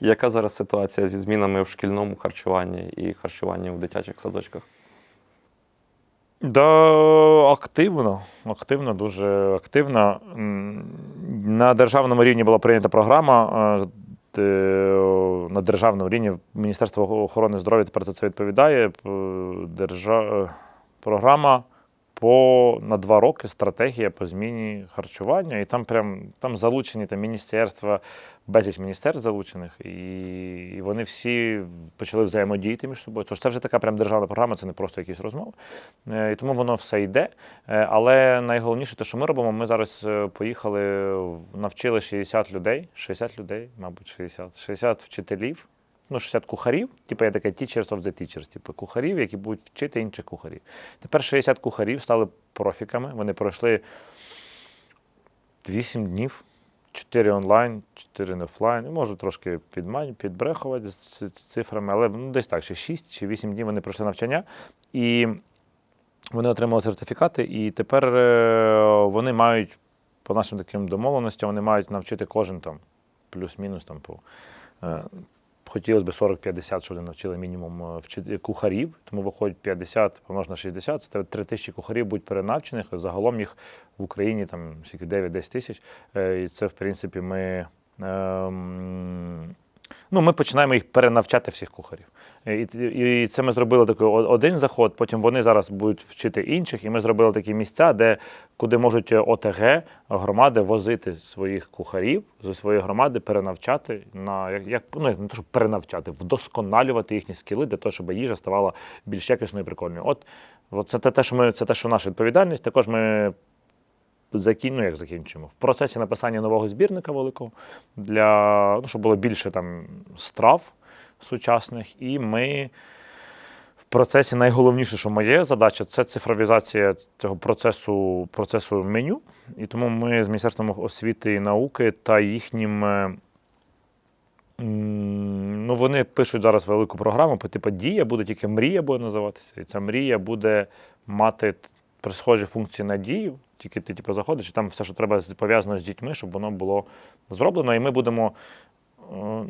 Яка зараз ситуація зі змінами в шкільному харчуванні і харчуванні в дитячих садочках? Да, активно, активно, дуже активно. На державному рівні була прийнята програма. е, На державному рівні Міністерство охорони здоров'я тепер за це відповідає. Держа... е, Програма по на два роки стратегія по зміні харчування. І там прям там залучені там міністерства, безліч міністерств залучених, і, і вони всі почали взаємодіяти між собою. Тож це вже така прям державна програма, це не просто якісь розмови. Е, І тому воно все йде. Е, Але найголовніше, те, що ми робимо, ми зараз е, поїхали, навчили 60 людей, 60 людей, мабуть, 60, 60 вчителів, ну, 60 кухарів, типу є таке teachers of the teachers, типу кухарів, які будуть вчити інших кухарів. Тепер 60 кухарів стали профіками. Вони пройшли 8 днів. 4 онлайн, 4 не офлайн. Можу трошки підмань, підбрехувати з цифрами, але ну, десь так, ще 6 чи 8 днів вони пройшли навчання. І вони отримали сертифікати, і тепер е, вони мають, по нашим таким домовленостям, вони мають навчити кожен там плюс-мінус там по. Хотілося б 40-50, щоб вони навчили мінімум е, кухарів, тому виходить 50 помножено на 60, це 3 тисячі кухарів будуть перенавчених. Загалом їх в Україні там скільки 9-10 тисяч. Е, І це, в принципі, ми, ем, ну, ми починаємо їх перенавчати всіх кухарів. І, і це ми зробили такий один заход, потім вони зараз будуть вчити інших, і ми зробили такі місця, де куди можуть ОТГ громади возити своїх кухарів зі своєї громади, перенавчати на як, ну не то, щоб перенавчати, вдосконалювати їхні скіли для того, щоб їжа ставала більш якісною і прикольною. От, от це те, що ми це те, що наша відповідальність. Також ми закін, ну, як закінчимо. В процесі написання нового збірника великого для ну, щоб було більше там страв сучасних, і ми в процесі найголовніше, що моє задача, це цифровізація цього процесу, процесу меню. І тому ми з Міністерством освіти і науки та їхнім. е, Ну, вони пишуть зараз велику програму, типу дія буде тільки мрія буде називатися. І ця мрія буде мати схожі функції на дію. Тільки ти типу, заходиш, і там все, що треба пов'язано з дітьми, щоб воно було зроблено. І ми будемо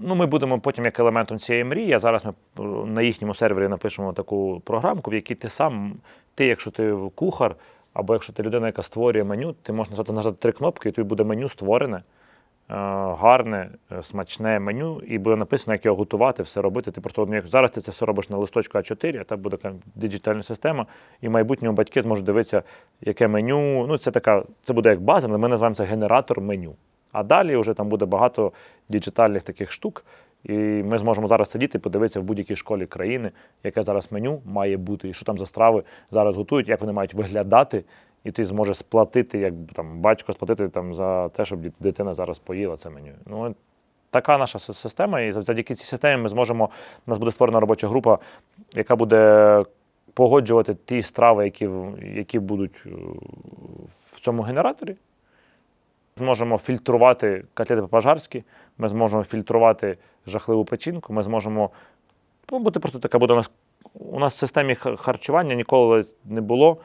Ну, ми будемо потім як елементом цієї мрії. а Зараз ми е, на їхньому сервері напишемо таку програмку, в якій ти сам, ти, якщо ти кухар, або якщо ти людина, яка створює меню, ти можеш нажати, нажати три кнопки, і тобі буде меню створене, е, гарне, е, смачне меню, і буде написано, як його готувати, все робити. Ти просто ну, як зараз ти це все робиш на листочку А4, а так буде диджитальна система, і в майбутньому батьки зможуть дивитися, яке меню. Ну, це така, це буде як база, але ми називаємо це генератор меню. А далі вже там буде багато діджитальних таких штук, і ми зможемо зараз сидіти і подивитися в будь-якій школі країни, яке зараз меню має бути, і що там за страви зараз готують, як вони мають виглядати, і ти зможеш сплатити, як там батько сплатити там за те, щоб дитина зараз поїла це меню. Ну така наша система, і завдяки цій системі ми зможемо. У нас буде створена робоча група, яка буде погоджувати ті страви, які, які будуть е, в цьому генераторі. Зможемо фільтрувати котлети по-пожарськи, ми зможемо фільтрувати жахливу печінку, ми зможемо. Ну, бути просто така буде у нас. У нас в системі харчування ніколи не було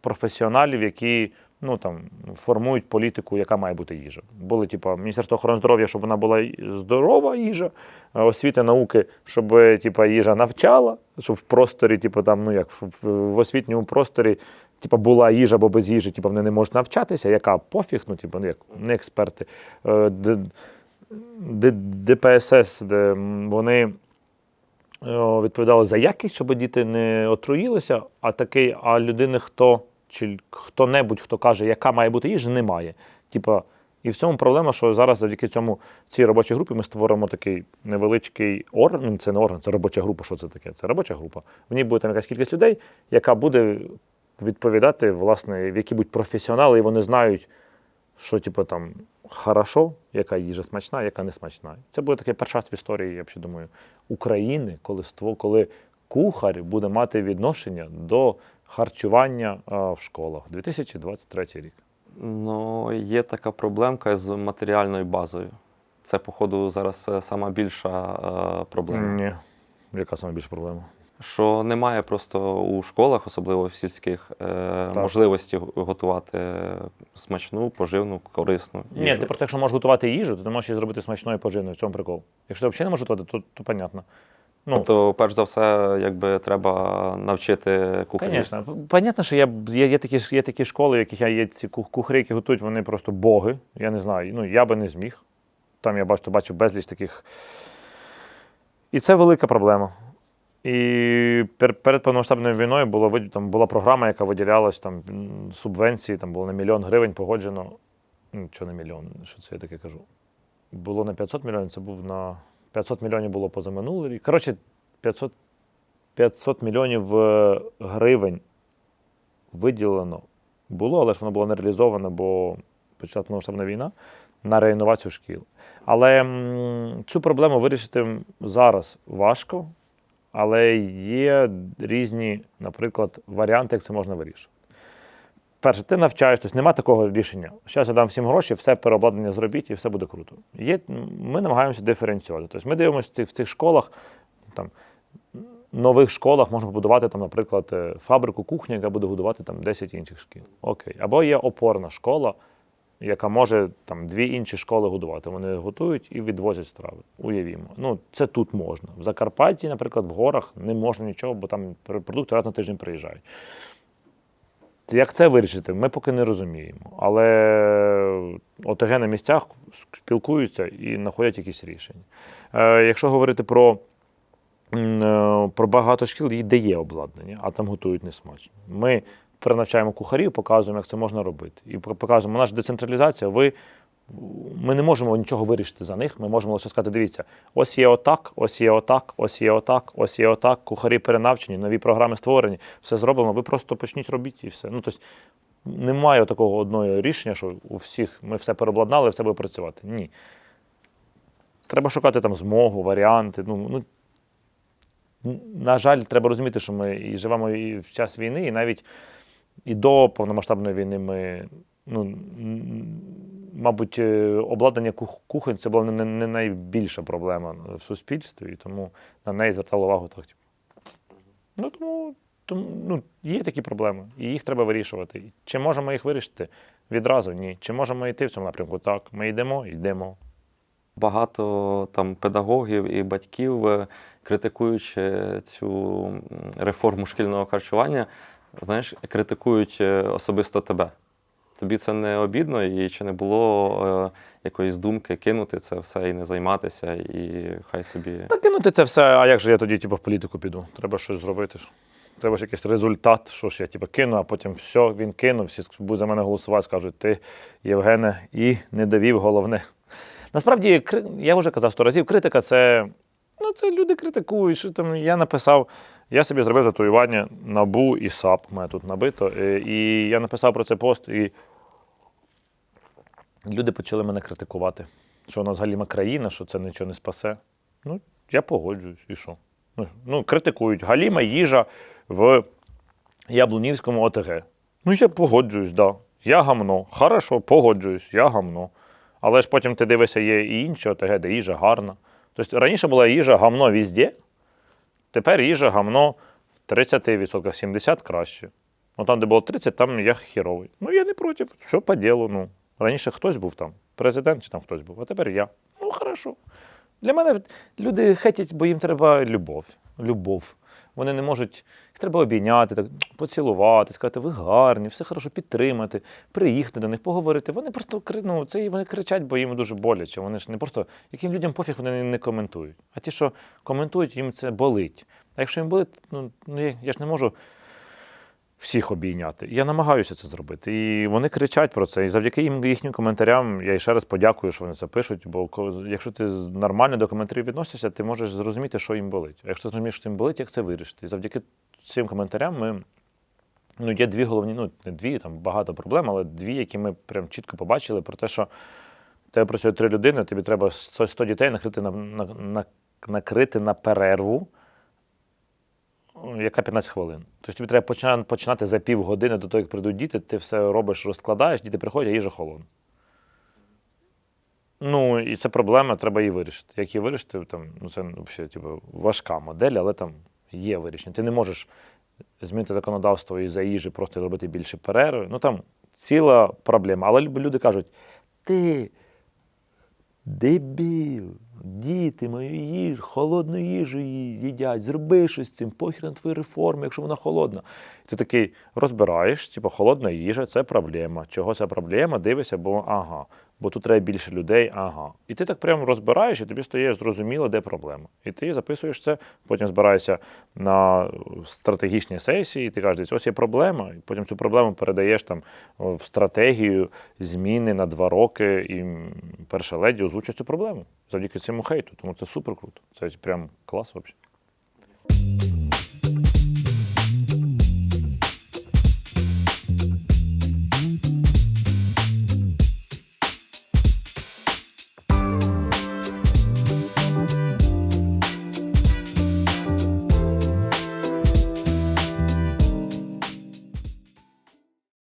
професіоналів, які ну, там, формують політику, яка має бути їжа. Були, типу, Міністерство охорони здоров'я, щоб вона була здорова їжа, а освіта науки, щоб типу, їжа навчала, щоб в просторі, типу, там, ну, як в освітньому просторі типу, була їжа або без їжі, типу, вони не можуть навчатися, яка пофіг, ну, типу, ну, як не експерти. Е, ДПСС, вони е, відповідали за якість, щоб діти не отруїлися, а такий, а людини, хто чи хто-небудь, хто каже, яка має бути їжа, немає. Типа, і в цьому проблема, що зараз завдяки цьому цій робочій групі ми створимо такий невеличкий орган. Ну, це не орган, це робоча група. Що це таке? Це робоча група. В ній буде там якась кількість людей, яка буде відповідати, власне, в які будуть професіонали, і вони знають, що, типу, там хорошо, яка їжа смачна, яка не смачна. Це буде такий перший раз в історії, я б ще думаю, України, коли ство, коли кухар буде мати відношення до харчування а, в школах. 2023 рік. Ну, є така проблемка з матеріальною базою. Це, походу, зараз е, сама більша е, проблема. Ні. Яка саме більша проблема? Що немає просто у школах, особливо в сільських, е, можливості готувати смачну, поживну, корисну. Ні, їжу. ти просто якщо можеш готувати їжу, то ти можеш її зробити смачною і поживною. В цьому прикол. Якщо ти взагалі не можеш готувати, то, то понятно. Ну, Тобто, перш за все, якби треба навчити кухарів. Звісно. Понятно, що є, є, є, такі, є такі школи, в яких є ці кух- кухарі, які готують, вони просто боги. Я не знаю. Ну, я би не зміг. Там я бачу, бачу безліч таких. І це велика проблема. І перед повномасштабною війною було, там, була програма, яка виділялась там, субвенції, там було на мільйон гривень погоджено. Ну, Що на мільйон? Що це я таке кажу? Було на 500 мільйонів, це був на 500 мільйонів було позаминулий рік. Коротше, 500 500 мільйонів е, гривень виділено було, але ж воно було не реалізовано, бо почала повномасштабна війна на реінновацію шкіл. Але цю проблему вирішити зараз важко, але є різні, наприклад, варіанти, як це можна вирішити. Перше, ти навчаєш, тобто немає такого рішення. Зараз я дам всім гроші, все переобладнання зробіть і все буде круто. Є, ми намагаємося диференціювати. Тобто ми дивимося в тих, школах, там, нових школах можна побудувати, там, наприклад, е, фабрику кухні, яка буде годувати там, 10 інших шкіл. Окей. Або є опорна школа, яка може там, дві інші школи годувати. Вони готують і відвозять страви. Уявімо. Ну, це тут можна. В Закарпатті, наприклад, в горах не можна нічого, бо там продукти раз на тиждень приїжджають. Як це вирішити, ми поки не розуміємо. Але ОТГ на місцях спілкуються і знаходять якісь рішення. Е, якщо говорити про, е, про багато шкіл, де є обладнання, а там готують несмачно. Ми перенавчаємо кухарів, показуємо, як це можна робити. І пок- показуємо, наша децентралізація, ви. Ми не можемо нічого вирішити за них. Ми можемо лише сказати: дивіться, ось є отак, ось є отак, ось є отак, ось є отак. Кухарі перенавчені, нові програми створені, все зроблено. Ви просто почніть робити і все. Ну, тобто, немає такого одного рішення, що у всіх ми все переобладнали, все буде працювати. Ні. Треба шукати там змогу, варіанти. Ну, ну, на жаль, треба розуміти, що ми і живемо і в час війни, і навіть і до повномасштабної війни ми, ну, мабуть, е, обладнання кухонь це була не, не- найбільша проблема в суспільстві, і тому на неї звертали увагу так. типу. Ну, тому, тому ну, є такі проблеми, і їх треба вирішувати. Чи можемо їх вирішити? Відразу ні. Чи можемо йти в цьому напрямку? Так. Ми йдемо, йдемо. Багато там педагогів і батьків, е, критикуючи цю реформу шкільного харчування, знаєш, критикують е, особисто тебе. Тобі це не обідно, і чи не було е, якоїсь думки кинути це все і не займатися, і хай собі. Та кинути це все, а як же я тоді типу, в політику піду? Треба щось зробити. Треба ж якийсь результат, що ж я типу, кину, а потім все, він кинув, всі будуть за мене голосувати, скажуть, ти, Євгене, і не довів головне. Насправді, я вже казав сто разів, критика це. Ну, це люди критикують. Що там я написав, я собі зробив татуювання набу і САП. У мене тут набито. е, І я написав про це пост, і люди почали мене критикувати. Що у нас галіма країна, що це нічого не спасе. Ну, я погоджуюсь, і що? Ну, ну, критикують. Галіма їжа в Яблунівському ОТГ. Ну, я погоджуюсь, да. Я гамно. Хорошо, погоджуюсь, я гамно. Але ж потім ти дивишся, є і інші ОТГ, де їжа гарна. Тобто раніше була їжа гамно везде, тепер їжа гамно в 30%, 70% краще. Ну там, де було 30, там я хіровий. Ну, я не проти, що по ділу. Ну. Раніше хтось був там, президент чи там хтось був, а тепер я. Ну, хорошо. Для мене люди хетять, бо їм треба любов. Любов. Вони не можуть, їх треба обійняти, так, поцілувати, сказати, ви гарні, все хорошо, підтримати, приїхати до них, поговорити. Вони просто ну, це вони кричать, бо їм дуже боляче. Вони ж не просто, яким людям пофіг, вони не коментують. А ті, що коментують, їм це болить. А якщо їм болить, ну, ну я, я ж не можу всіх обійняти. Я намагаюся це зробити. І вони кричать про це. І завдяки їм їхнім коментарям я ще раз подякую, що вони це пишуть. Бо якщо ти нормально до коментарів відносишся, ти можеш зрозуміти, що їм болить. А якщо ти зрозумієш, що їм болить, як це вирішити? І завдяки цим коментарям ми. Ну, є дві головні, ну не дві, там багато проблем, але дві, які ми прям чітко побачили про те, що в тебе працює три людини, тобі треба 100, 100 дітей накрити на, на, на, накрити на перерву, яка 15 хвилин. Тобто тобі треба починати, за півгодини до того, як прийдуть діти, ти все робиш, розкладаєш, діти приходять, а їжа холодна. Ну, і це проблема, треба її вирішити. Як її вирішити, там, ну це взагалі типу, важка модель, але там є вирішення. Ти не можеш змінити законодавство і за їжі просто робити більше перерви. Ну там ціла проблема. Але люди кажуть: ти дебіл, діти мою їжу, холодну їжу їдять, зроби щось з цим, похір на твої реформи, якщо вона холодна. Ти такий розбираєш, типу, холодна їжа це проблема. Чого це проблема? Дивишся, бо ага. Бо тут треба більше людей, ага. І ти так прямо розбираєш, і тобі стає зрозуміло, де проблема. І ти записуєш це, потім збираєшся на стратегічній сесії, і ти кажеш, «Дивись, ось є проблема, і потім цю проблему передаєш там в стратегію зміни на два роки, і перша леді озвучує цю проблему завдяки цьому хейту. Тому це супер круто. Це прям клас взагалі.